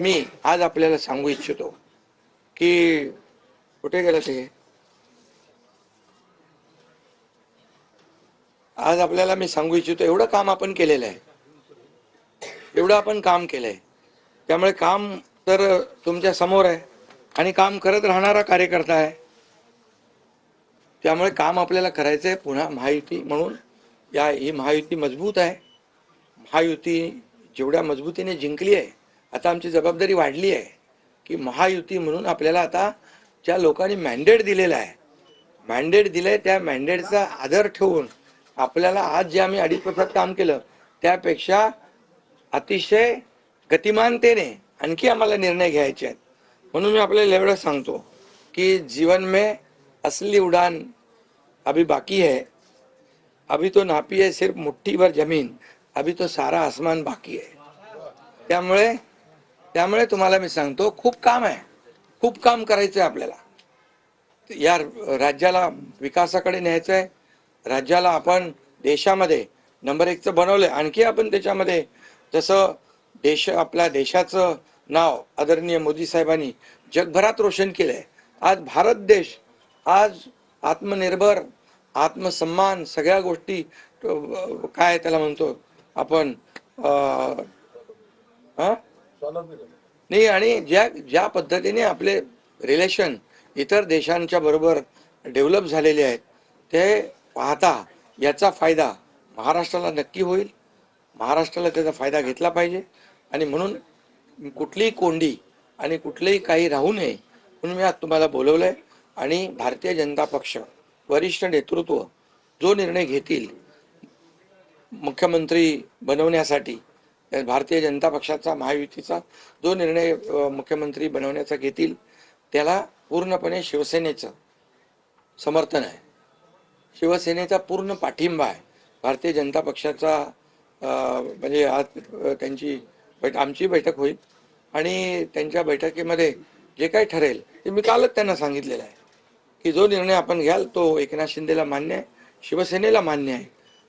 मी आज आपल्याला सांगू इच्छितो की कुठे गेलं ते आज आपल्याला मी सांगू इच्छितो एवढं काम आपण केलेलं आहे. एवढं आपण काम केलंय. त्यामुळे काम तर तुमच्यासमोर आहे आणि काम करत राहणारा कार्यकर्ता आहे. त्यामुळे काम आपल्याला करायचं आहे. पुन्हा महायुती म्हणून या ही महायुती मजबूत आहे. महायुती जेवढ्या मजबूतीने जिंकली आहे आता आमची जबाबदारी वाढली आहे की महायुती म्हणून आपल्याला आता ज्या लोकांनी मॅन्डेट दिलेला आहे मॅन्डेट दिलंय त्या मॅन्डेटचा आदर ठेवून आपल्याला आज जे आम्ही अडीच वर्षात काम केलं त्यापेक्षा अतिशय गतिमानतेने आणखी आम्हाला निर्णय घ्यायचे आहेत. म्हणून मी आपल्याला एवढं सांगतो की जीवन में असली उड़ान अभी बाकी है अभी तो नापी है सिर्फ मुट्ठी भर जमीन अभी तो सारा आसमान बाकी आहे त्यामुळे त्यामुळे तुम्हाला मी सांगतो खूप काम आहे. खूप काम करायचं आहे आपल्याला. या राज्याला विकासाकडे न्यायचं आहे राज्याला आपण देशामध्ये नंबर एकचं बनवलंय. आणखी आपण त्याच्यामध्ये जसं देश आपल्या देशाचं नाव आदरणीय मोदी साहेबांनी जगभरात रोशन केलं आहे आज भारत देश आज आत्मनिर्भर आत्मसन्मान सगळ्या गोष्टी काय त्याला म्हणतो आपण हां नाही आणि ज्या ज्या पद्धतीने आपले रिलेशन इतर देशांच्या बरोबर डेव्हलप झालेले आहेत ते पाहता याचा फायदा महाराष्ट्राला नक्की होईल. महाराष्ट्राला त्याचा फायदा घेतला पाहिजे. आणि म्हणून कुठलीही कोंडी आणि कुठलंही काही राहू नये म्हणून मी आज तुम्हाला बोलवलं आहे आणि भारतीय जनता पक्ष वरिष्ठ नेतृत्व जो निर्णय घेतील मुख्यमंत्री बनवण्यासाठी भारतीय जनता पक्षाचा महायुतीचा जो निर्णय मुख्यमंत्री बनवण्याचा घेतील त्याला पूर्णपणे शिवसेनेचं समर्थन आहे. शिवसेनेचा पूर्ण पाठिंबा आहे. भारतीय जनता पक्षाचा म्हणजे आज त्यांची बैठ आमची बैठक होईल. आणि त्यांच्या बैठकीमध्ये जे काही ठरेल ते मी कालच त्यांना सांगितलेलं आहे. की जो निर्णय आपण घ्याल तो एकनाथ शिंदेला मान्य आहे शिवसेनेला मान्य आहे.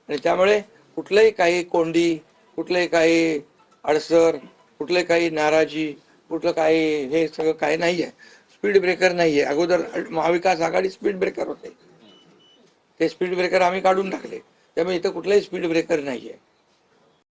आणि त्यामुळे कुठलंही काही कोंडी कुठलंही काही अडसर कुठले काही नाराजी कुठलं काही हे सगळं काही नाही आहे स्पीड ब्रेकर नाही आहे अगोदर महाविकास आघाडी स्पीड ब्रेकर होते. ते स्पीड ब्रेकर आम्ही काढून टाकले. त्यामुळे इथं कुठलंही स्पीड ब्रेकर नाही आहे